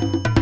you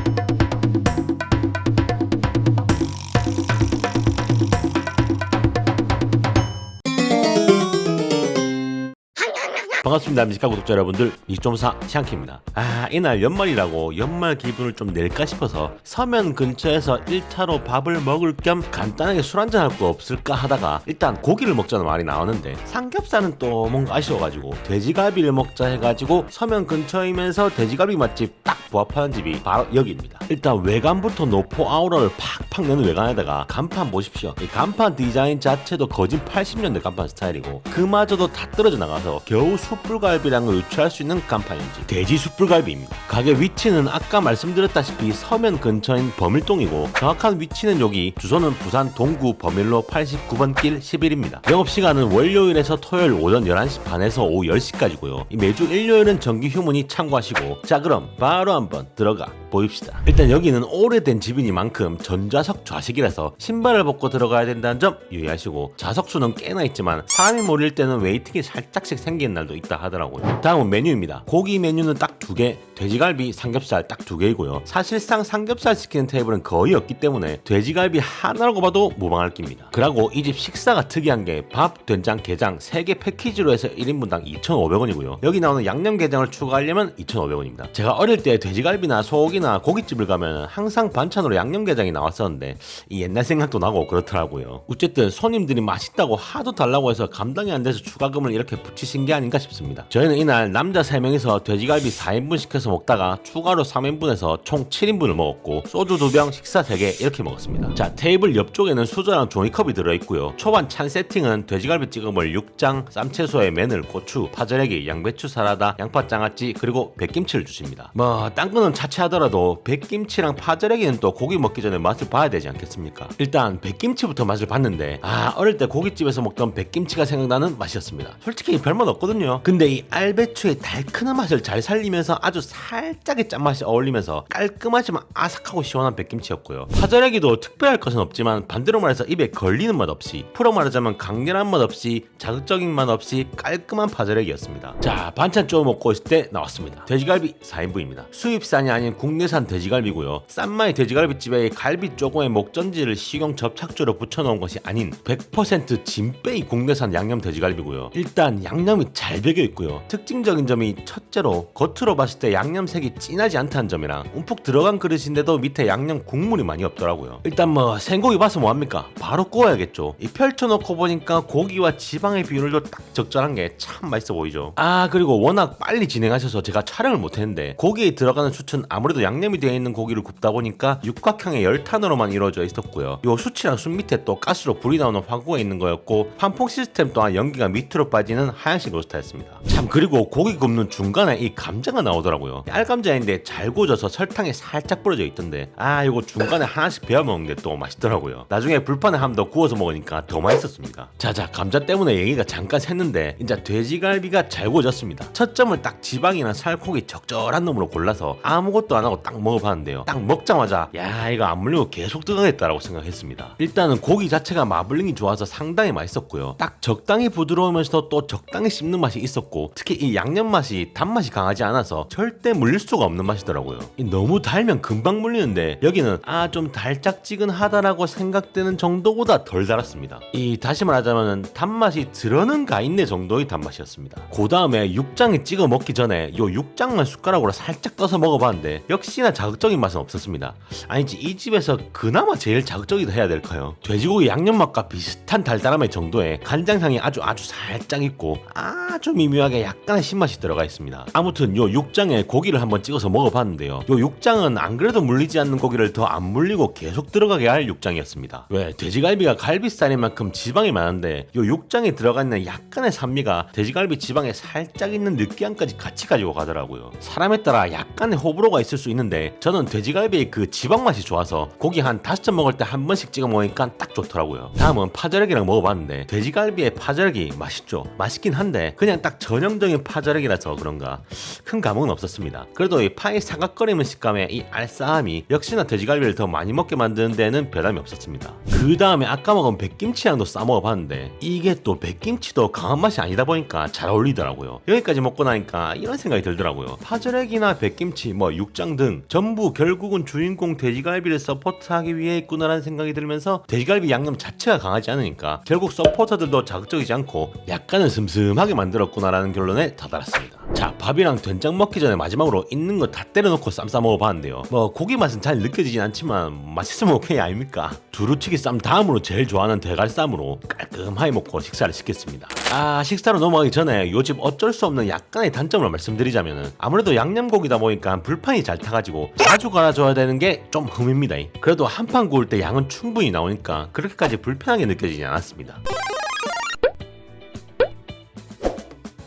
반갑습니다. 미식가 구독자 여러분들 이좀사 샹키입니다. 아 이날 연말이라고 연말 기분을 좀 낼까 싶어서 서면 근처에서 1차로 밥을 먹을 겸 간단하게 술 한잔 할 거 없을까 하다가 일단 고기를 먹자는 말이 나오는데 삼겹살은 또 뭔가 아쉬워가지고 돼지갈비를 먹자 해가지고 서면 근처이면서 돼지갈비 맛집 딱 부합하는 집이 바로 여기입니다. 일단 외관부터 노포 아우라를 팍 팍 내는 외관에다가 간판 보십시오. 이 간판 디자인 자체도 거진 80년대 간판 스타일이고 그마저도 다 떨어져 나가서 겨우 숯불갈비랑을 유추할 수 있는 간판인지 돼지 숯불갈비입니다. 가게 위치는 아까 말씀드렸다시피 서면 근처인 범일동이고 정확한 위치는 여기 주소는 부산 동구 범일로 89번 길 11입니다. 영업시간은 월요일에서 토요일 오전 11시 반에서 오후 10시까지고요. 매주 일요일은 정기 휴문이 참고하시고 자 그럼 바로 한번 들어가 보입시다. 일단 여기는 오래된 집이니만큼 전 좌석 좌식이라서 신발을 벗고 들어가야 된다는 점 유의하시고 좌석 수는 꽤나 있지만 사람이 몰릴 때는 웨이팅이 살짝씩 생기는 날도 있다 하더라고요. 다음은 메뉴입니다. 고기 메뉴는 딱 두 개, 돼지갈비, 삼겹살 딱 두 개이고요. 사실상 삼겹살 시키는 테이블은 거의 없기 때문에 돼지갈비 하나라고 봐도 무방할 깁니다. 그리고 이 집 식사가 특이한 게 밥, 된장, 게장 3개 패키지로 해서 1인분당 2,500원이고요. 여기 나오는 양념게장을 추가하려면 2,500원입니다. 제가 어릴 때 돼지갈비나 소고기나 고깃집을 가면 항상 반찬으로 양념게장이 나왔었는데 이 옛날 생각도 나고 그렇더라고요. 어쨌든 손님들이 맛있다고 하도 달라고 해서 감당이 안 돼서 추가금을 이렇게 붙이신 게 아닌가 싶습니다. 저희는 이날 남자 3명이서 돼지갈비 4인분 시켜서 먹다가 추가로 3인분에서 총 7인분을 먹었고 소주 2병 식사 3개 이렇게 먹었습니다. 자 테이블 옆쪽에는 수저랑 종이컵이 들어있고요. 초반 찬 세팅은 돼지갈비 먹을 육장, 쌈채소에 마늘, 고추, 파절애기, 양배추 사라다, 양파 장아찌 그리고 백김치를 주십니다. 뭐 딴 거는 차치하더라도 백김치랑 파절애기는 또 고기 먹기 전에 맛을 봐야 되지 않겠습니까? 일단 백김치부터 맛을 봤는데 아 어릴 때 고깃집에서 먹던 백김치가 생각나는 맛이었습니다. 솔직히 별맛 없거든요. 근데 이 알배추의 달큰한 맛을 잘 살리면서 아주 살짝의 짠맛이 어울리면서 깔끔하지만 아삭하고 시원한 백김치였고요. 파절애기도 특별할 것은 없지만 반대로 말해서 입에 걸리는 맛 없이 풀어 말하자면 강렬한 맛 없이 자극적인 맛 없이 깔끔한 파절애기였습니다. 자 반찬 쪼 먹고 있을 때 나왔습니다. 돼지갈비 4인분입니다. 수입산이 아닌 국내산 돼지갈비고요. 싼마이 돼지갈비집에 갈비 쪼고의 목전지를 식용 접착제로 붙여놓은 것이 아닌 100% 진빼이 국내산 양념 돼지갈비고요. 일단 양념이 잘 배겨 있고요. 특징적인 점이 첫째로 겉으로 봤을 때 양 념색이 진하지 않다는 점이랑 움푹 들어간 그릇인데도 밑에 양념 국물이 많이 없더라고요. 일단 뭐 생고기 봐서 뭐합니까? 바로 구워야겠죠. 이 펼쳐놓고 보니까 고기와 지방의 비율도 딱 적절한 게 참 맛있어 보이죠. 아 그리고 워낙 빨리 진행하셔서 제가 촬영을 못했는데 고기에 들어가는 수치는 아무래도 양념이 되어 있는 고기를 굽다 보니까 육각형의 열탄으로만 이루어져 있었고요. 요 수치랑 숯 밑에 또 가스로 불이 나오는 화구가 있는 거였고 판풍 시스템 또한 연기가 밑으로 빠지는 하얀색 로스터였습니다. 참 그리고 고기 굽는 중간에 이 감자가 나오더라고요. 알감자인데 잘 구워져서 설탕에 살짝 뿌려져 있던데 아 이거 중간에 하나씩 베어 먹는데 또 맛있더라고요. 나중에 불판에 한 번 더 구워서 먹으니까 더 맛있었습니다. 자자 감자 때문에 얘기가 잠깐 샜는데 이제 돼지갈비가 잘 구워졌습니다. 첫 점을 딱 지방이나 살코기 적절한 놈으로 골라서 아무것도 안 하고 딱 먹어봤는데요. 딱 먹자마자 야 이거 안 물리고 계속 뜨거겠다라고 생각했습니다. 일단은 고기 자체가 마블링이 좋아서 상당히 맛있었고요. 딱 적당히 부드러우면서도 또 적당히 씹는 맛이 있었고 특히 이 양념 맛이 단맛이 강하지 않아서 절대 물릴 수가 없는 맛이더라고요. 이 너무 달면 금방 물리는데 여기는 아 좀 달짝지근하다라고 생각되는 정도보다 덜 달았습니다. 이 다시 말하자면 단맛이 들어는 가 있네 정도의 단맛이었습니다. 그 다음에 육장에 찍어 먹기 전에 요 육장만 숟가락으로 살짝 떠서 먹어봤는데 역시나 자극적인 맛은 없었습니다. 아니지 이 집에서 그나마 제일 자극적이다 해야 될까요? 돼지고기 양념 맛과 비슷한 달달함의 정도에 간장향이 아주 아주 살짝 있고 아주 미묘하게 약간의 신맛이 들어가 있습니다. 아무튼 요 육장에 고기를 한번 찍어서 먹어봤는데요. 요 육장은 안 그래도 물리지 않는 고기를 더 안 물리고 계속 들어가게 할 육장이었습니다. 왜 돼지갈비가 갈비살인 만큼 지방이 많은데 요 육장에 들어가 있는 약간의 산미가 돼지갈비 지방에 살짝 있는 느끼함까지 같이 가지고 가더라고요. 사람에 따라 약간의 호불호가 있을 수 있는데 저는 돼지갈비의 그 지방 맛이 좋아서 고기 한 다섯 점 먹을 때 한 번씩 찍어 먹으니까 딱 좋더라고요. 다음은 파절애기랑 먹어봤는데 돼지갈비의 파절애기 맛있죠. 맛있긴 한데 그냥 딱 전형적인 파절애기라서 그런가 큰 감흥은 없었습니다. 없습니다. 그래도 이 파이 사각거리는 식감의 이 알싸함이 역시나 돼지갈비를 더 많이 먹게 만드는 데는 변함이 없었습니다. 그 다음에 아까 먹은 백김치랑도 싸 먹어봤는데 이게 또 백김치도 강한 맛이 아니다 보니까 잘 어울리더라고요. 여기까지 먹고 나니까 이런 생각이 들더라고요. 파절액이나 백김치, 뭐 육장 등 전부 결국은 주인공 돼지갈비를 서포트하기 위해 있구나라는 생각이 들면서 돼지갈비 양념 자체가 강하지 않으니까 결국 서포터들도 자극적이지 않고 약간은 슴슴하게 만들었구나라는 결론에 다다랐습니다. 자 밥이랑 된장 먹기 전에 마지막으로 있는 거 다 때려놓고 쌈 싸 먹어봤는데요. 뭐 고기 맛은 잘 느껴지진 않지만 맛있으면 오케이 아닙니까? 두루치기 쌈 다음으로 제일 좋아하는 대갈쌈으로 깔끔하게 먹고 식사를 시켰습니다. 아 식사로 넘어가기 전에 요집 어쩔 수 없는 약간의 단점을 말씀드리자면은 아무래도 양념고기다 보니까 불판이 잘 타가지고 자주 갈아줘야 되는 게 좀 흠입니다. 그래도 한 판 구울 때 양은 충분히 나오니까 그렇게까지 불편하게 느껴지지 않았습니다.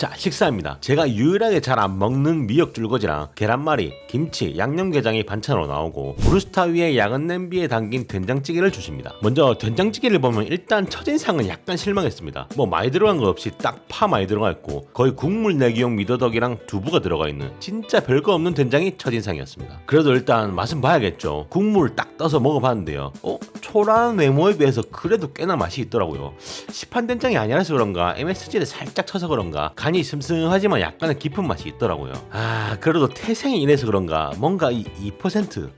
자 식사입니다. 제가 유일하게 잘 안 먹는 미역 줄거지랑 계란말이, 김치, 양념게장이 반찬으로 나오고 브루스타 위에 양은 냄비에 담긴 된장찌개를 주십니다. 먼저 된장찌개를 보면 일단 첫인상은 약간 실망했습니다. 뭐 많이 들어간 거 없이 딱 파 많이 들어가 있고 거의 국물 내기용 미더덕이랑 두부가 들어가 있는 진짜 별거 없는 된장이 첫인상이었습니다. 그래도 일단 맛은 봐야겠죠. 국물 딱 떠서 먹어봤는데요. 어? 초라한 외모에 비해서 그래도 꽤나 맛이 있더라고요. 시판 된장이 아니라서 그런가 MSG를 살짝 쳐서 그런가 간이 슴슴하지만 약간의 깊은 맛이 있더라고요. 아 그래도 태생이 이래서 그런가 뭔가 이 2%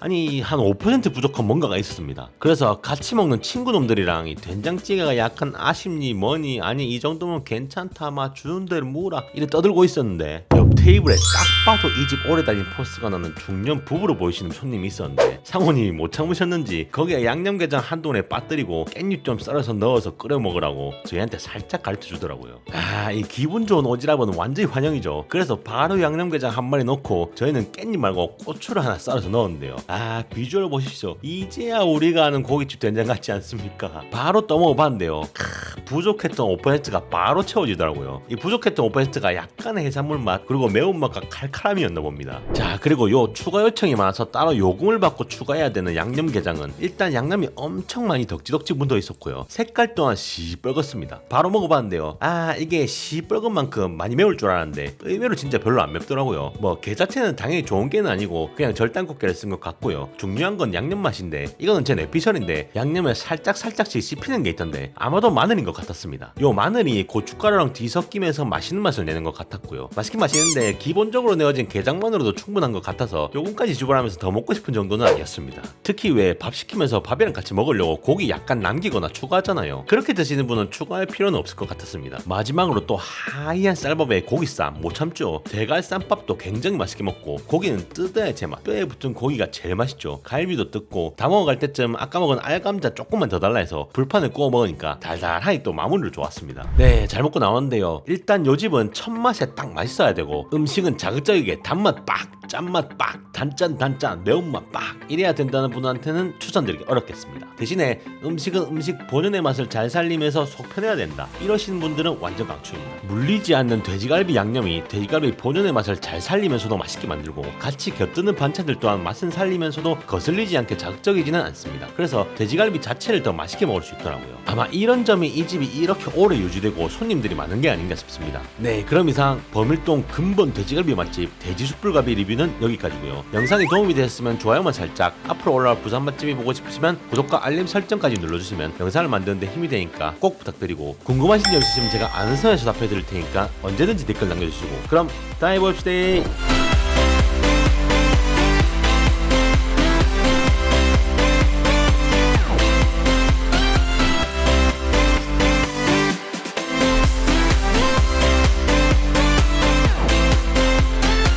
아니 한 5% 부족한 뭔가가 있었습니다. 그래서 같이 먹는 친구놈들이랑 이 된장찌개가 약간 아쉽니 뭐니 아니 이 정도면 괜찮다 마 주는 대로 뭐라 이래 떠들고 있었는데 옆 테이블에 딱 봐도 이 집 오래 다닌 포스가 나는 중년 부부로 보이시는 손님이 있었는데 상호님이 못 참으셨는지 거기에 양념게장 한 돈에 빠뜨리고 깻잎 좀 썰어서 넣어서 끓여 먹으라고 저희한테 살짝 가르쳐 주더라고요. 아 이 기분 좋은 오지랖은 완전히 환영이죠. 그래서 바로 양념게장 한 마리 넣고 저희는 깻잎 말고 고추를 하나 썰어서 넣었는데요. 아 비주얼 보십시오. 이제야 우리가 아는 고깃집 된장 같지 않습니까? 바로 떠먹어봤는데요. 크, 부족했던 5%가 바로 채워지더라고요. 이 부족했던 5%가 약간의 해산물 맛 그리고 매운맛과 칼칼함이었나 봅니다. 자 그리고 요 추가 요청이 많아서 따로 요금을 받고 추가해야 되는 양념게장은 일단 양념이 엄청 많이 덕지덕지 묻어 있었고요. 색깔 또한 시뻘겋습니다. 바로 먹어봤는데요. 아 이게 시뻘건 만큼 많이 매울 줄 알았는데 의외로 진짜 별로 안 맵더라고요. 뭐 게 자체는 당연히 좋은 게는 아니고 그냥 절단꽃게를 쓴 것 같고요. 중요한 건 양념 맛인데 이거는 제 내피셜인데 양념에 살짝 살짝씩 씹히는 게 있던데 아마도 마늘인 것 같았습니다. 요 마늘이 고춧가루랑 뒤섞이면서 맛있는 맛을 내는 것 같았고요. 맛있긴 맛있는 데 기본적으로 내어진 게장만으로도 충분한 것 같아서 요금까지 지불하면서 더 먹고 싶은 정도는 아니었습니다. 특히 왜 밥 시키면서 밥이랑 같이 먹으려고 고기 약간 남기거나 추가하잖아요. 그렇게 드시는 분은 추가할 필요는 없을 것 같았습니다. 마지막으로 또 하얀 쌀밥에 고기쌈 못 참죠. 대갈 쌈밥도 굉장히 맛있게 먹고 고기는 뜯어야 제맛. 뼈에 붙은 고기가 제일 맛있죠. 갈비도 뜯고 다 먹어갈 때쯤 아까 먹은 알감자 조금만 더 달라 해서 불판을 구워 먹으니까 달달하니 또 마무리를 좋았습니다. 네, 잘 먹고 나왔는데요. 일단 요 집은 첫 맛에 딱 맛있어야 되고 음식은 자극적이게 단맛 빡 짠맛 빡, 단짠 단짠, 매운맛 빡 이래야 된다는 분한테는 추천드리기 어렵겠습니다. 대신에 음식은 음식 본연의 맛을 잘 살리면서 속 편해야 된다. 이러시는 분들은 완전 강추입니다. 물리지 않는 돼지갈비 양념이 돼지갈비 본연의 맛을 잘 살리면서도 맛있게 만들고 같이 곁드는 반찬들 또한 맛은 살리면서도 거슬리지 않게 자극적이지는 않습니다. 그래서 돼지갈비 자체를 더 맛있게 먹을 수 있더라고요. 아마 이런 점이 이 집이 이렇게 오래 유지되고 손님들이 많은 게 아닌가 싶습니다. 네, 그럼 이상 범일동 근본 돼지갈비 맛집 돼지숯불갈비 리뷰 리뷰는 여기까지고요. 영상이 도움이 되셨으면 좋아요만 살짝 앞으로 올라올 부산 맛집이 보고 싶으시면 구독과 알림 설정까지 눌러주시면 영상을 만드는데 힘이 되니까 꼭 부탁드리고 궁금하신 점 있으시면 제가 아는 선에서 답해드릴 테니까 언제든지 댓글 남겨주시고 그럼 다음에 봅시다.